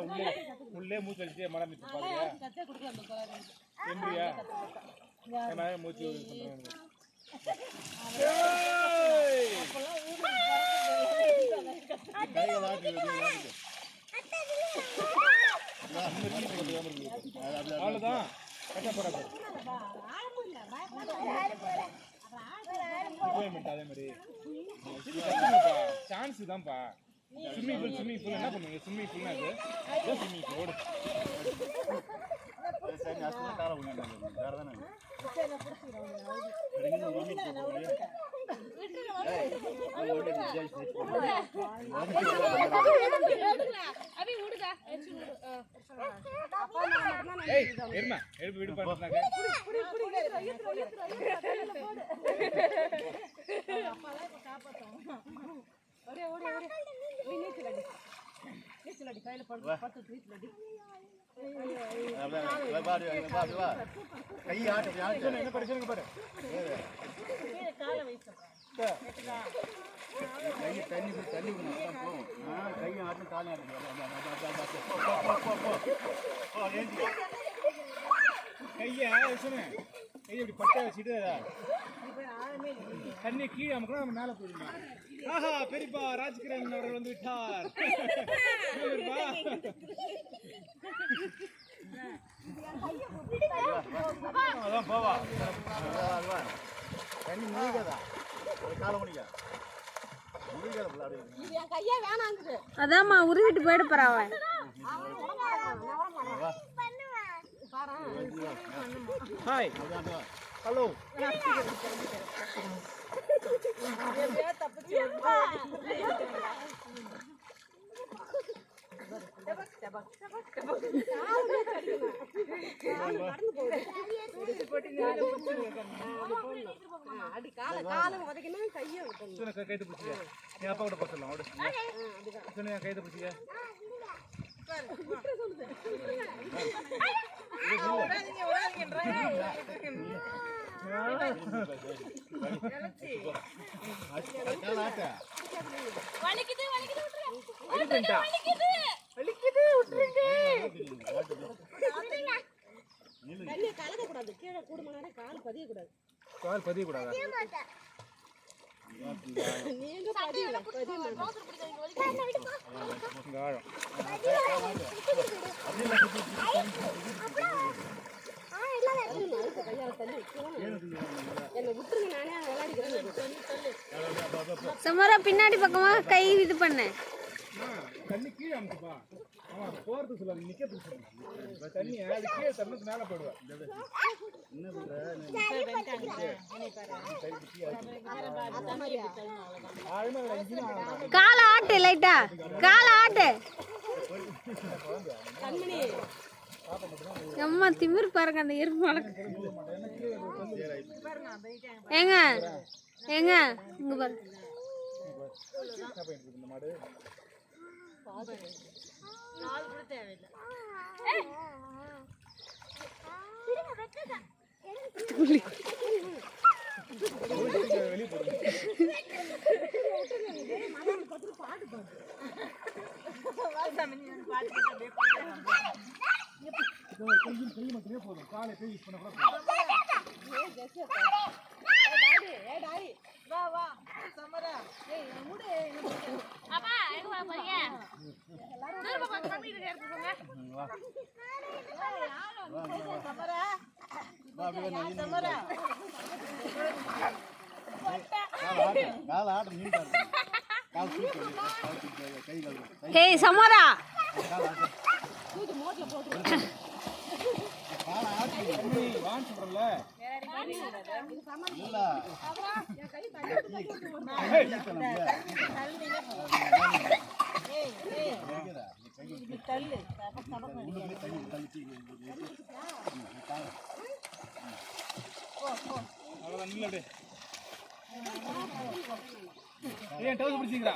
உள்ளே உள்ளே மூச்சு மரம் மிச்சு சொல்றேன் ஏய்! அவ்வளவுதான் கஷ்டப்படாது என்ஜாய்மெண்ட் அதே மாதிரி சான்ஸ் தான்ப்பா ஸ்விம்மிங் பூல் ஸ்விம்மிங் பூல் என்ன பண்ணுவீங்க ஸ்விம்மிங் பூல்னா அது ஸ்விம்மிங் பூல் ஓடு ஏய் எருமா கை ஆட்டு ஆட்டு என்ன பாரு சொல்லுங்க பாரு தண்ணி போய் தண்ணி போகும் ஆ கை ஆட்டும் காலும் ஆட்டும் கையை சொன்ன கையை இப்படி பட்டை வச்சுட்டு தண்ணி கீழே அமுக்கலாம் நம்ம மேலே போயிடணும் ஆஹா பெரியப்பா ராஜ்கிரண் அவர்கள் வந்து விட்டார். அதான் போவா. தண்ணி முழுகதா காலம் முடிக்காது அதாம்மா உருவிட்டு போயிட போறா அவன். ஹாய் ஹலோ சொன்ன கைத்து பிடிச்சிக்க அப்பா கூட சொன்ன என் கைத்து பிடிச்சிக்க காலை ஆட்ட அடிப்பேன்டா கால் பதிய கூடாதா இங்க ஆழம் சுமாரா பின்னாடி பக்கமா கை இது பண்ண. தண்ணி கீழே அமுக்குப்பா போறது சொல்ல நிக்கிறது சொல்லு தண்ணி அது கீழே தண்ணி மேல போயிடுவேன். கால ஆட்டு லைட்டா கால ஆட்டு. அம்மா திமிர் பாருங்க அந்த எருமாளை ஏங்க ஏங்க இங்க பாரு. என்ன பண்ணிட்டு இருக்கு போதும் காலை கை யூஸ் பண்ண கூட போதும் கை ஹே சமரா. கால் நில்லு அப்படியே ஏன் டவுஸ் பிடிச்சிக்கிறா